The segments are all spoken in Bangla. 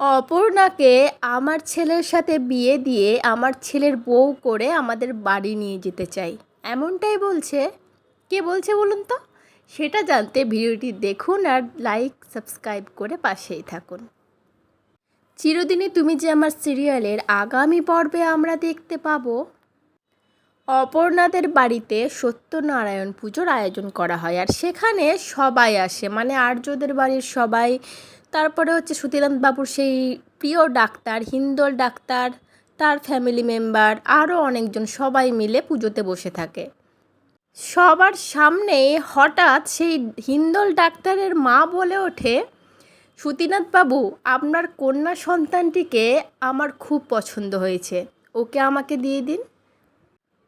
অপর্ণাকে আমার ছেলের সাথে বিয়ে দিয়ে আমার ছেলের বউ করে আমাদের বাড়ি নিয়ে যেতে চাই। এমনটাই বলছে। কে বলছে বলুন তো? সেটা জানতে ভিডিওটি দেখুন আর লাইক সাবস্ক্রাইব করে পাশেই থাকুন। চিরদিনই তুমি যে আমার সিরিয়ালের আগামী পর্বে আমরা দেখতে পাবো। অপর্ণাদের বাড়িতে সত্যনারায়ণ পুজোর আয়োজন করা হয় আর সেখানে সবাই আসে। মানে আর্যদের বাড়ির সবাই তারপরে হচ্ছে সুতিরাম বাবুর সেই প্রিয় ডাক্তার, হিন্দল ডাক্তার, তার ফ্যামিলি মেম্বার আরও অনেকজন সবাই মিলে পুজোতে বসে থাকে। সবার সামনে হঠাৎ সেই হিন্দল ডাক্তারের মা বলে ওঠে বাবু, আপনার কন্যা সন্তানটিকে আমার খুব পছন্দ হয়েছে। ওকে আমাকে দিয়ে দিন।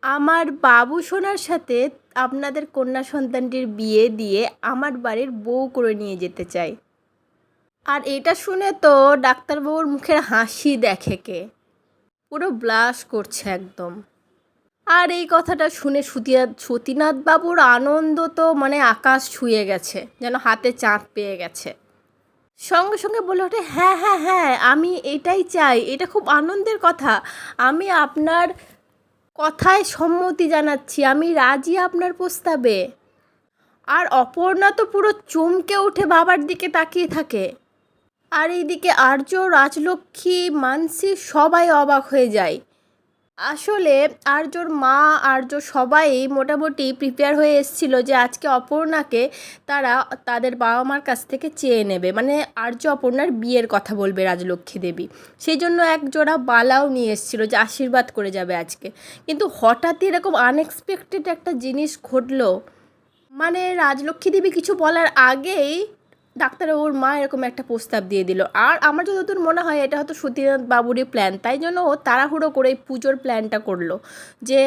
আমার বাবু সোনার সাথে আপনাদের কন্যা সন্তানটির বিয়ে দিয়ে আমার বাড়ির বউ করে নিয়ে যেতে চাই। আর এটা শুনে তো ডাক্তারবাবুর মুখের হাসি দেখে কে। পুরো ব্লাশ করছে একদম। আর এই কথাটা শুনে সুতিয়া সতীনাথ বাবুর আনন্দ তো মানে আকাশ ছুঁয়ে গেছে, যেন হাতে চাঁদ পেয়ে গেছে। সঙ্গে সঙ্গে বলে ওঠে হ্যাঁ হ্যাঁ হ্যাঁ আমি এটাই চাই, এটা খুব আনন্দের কথা। আমি আপনার কথায় সম্মতি জানাচ্ছি, আমি রাজি আপনার প্রস্তাবে। আর অপর্ণা তো পুরো চমকে উঠে বাবার দিকে তাকিয়ে থাকে। আর এইদিকে আর্য, রাজলক্ষ্মী, মানসি সবাই অবাক হয়ে যায়। আসলে আর্যর মা, আর্য সবাই মোটামুটি প্রিপেয়ার হয়ে এসেছিল যে আজকে অপর্ণাকে তারা তাদের বাবা মার কাছ থেকে চেয়ে নেবে। মানে আর্য অপর্ণার বিয়ের কথা বলবে রাজলক্ষ্মী দেবী। সেই জন্য এক জোড়া বালাও নিয়ে এসেছিল যে আশীর্বাদ করে যাবে আজকে। কিন্তু হঠাৎই এরকম আনএক্সপেক্টেড একটা জিনিস ঘটলো। মানে রাজলক্ষ্মী দেবী কিছু বলার আগেই ডাক্তারবাবুর মা এরকম একটা প্রস্তাব দিয়ে দিল। আর আমার যতদূর মনে হয়, এটা হয়তো সতীনাথ বাবুরই প্ল্যান তাই জন্য ও তাড়াহুড়ো করে এই পুজোর প্ল্যানটা করল। যে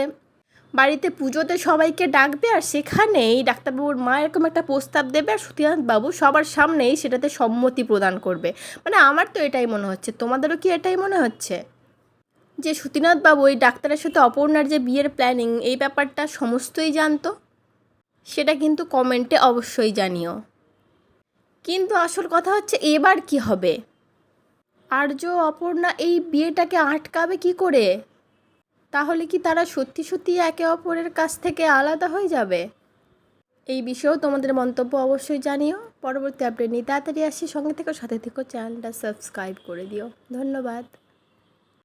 বাড়িতে পুজোতে সবাইকে ডাকবে আর সেখানেই ডাক্তারবাবুর মা এরকম একটা প্রস্তাব দেবে আর সতীনাথ বাবু সবার সামনেই সেটাতে সম্মতি প্রদান করবে। মানে আমার তো এটাই মনে হচ্ছে। তোমাদেরও কি এটাই মনে হচ্ছে? যে সতীনাথ বাবু ওই ডাক্তারের সাথে অপর্ণার যে বিয়ের প্ল্যানিং এই ব্যাপারটা সমস্তই জানতো? সেটা কিন্তু কমেন্টে অবশ্যই জানিও। কিন্তু আসল কথা হচ্ছে এবার কি হবে? আর্য অপর্ণা এই বিয়েটাকে আটকাবে কি করে? তাহলে কি তারা সত্যি সত্যি একে অপরের কাছ থেকে আলাদা হয়ে যাবে? এই বিষয়েও তোমাদের মন্তব্য অবশ্যই জানিও। পরবর্তী আপডেট নিয়ে তাড়াতাড়ি আসি। সঙ্গে থেকে সাথে থেকেও চ্যানেলটা সাবস্ক্রাইব করে দিও। ধন্যবাদ।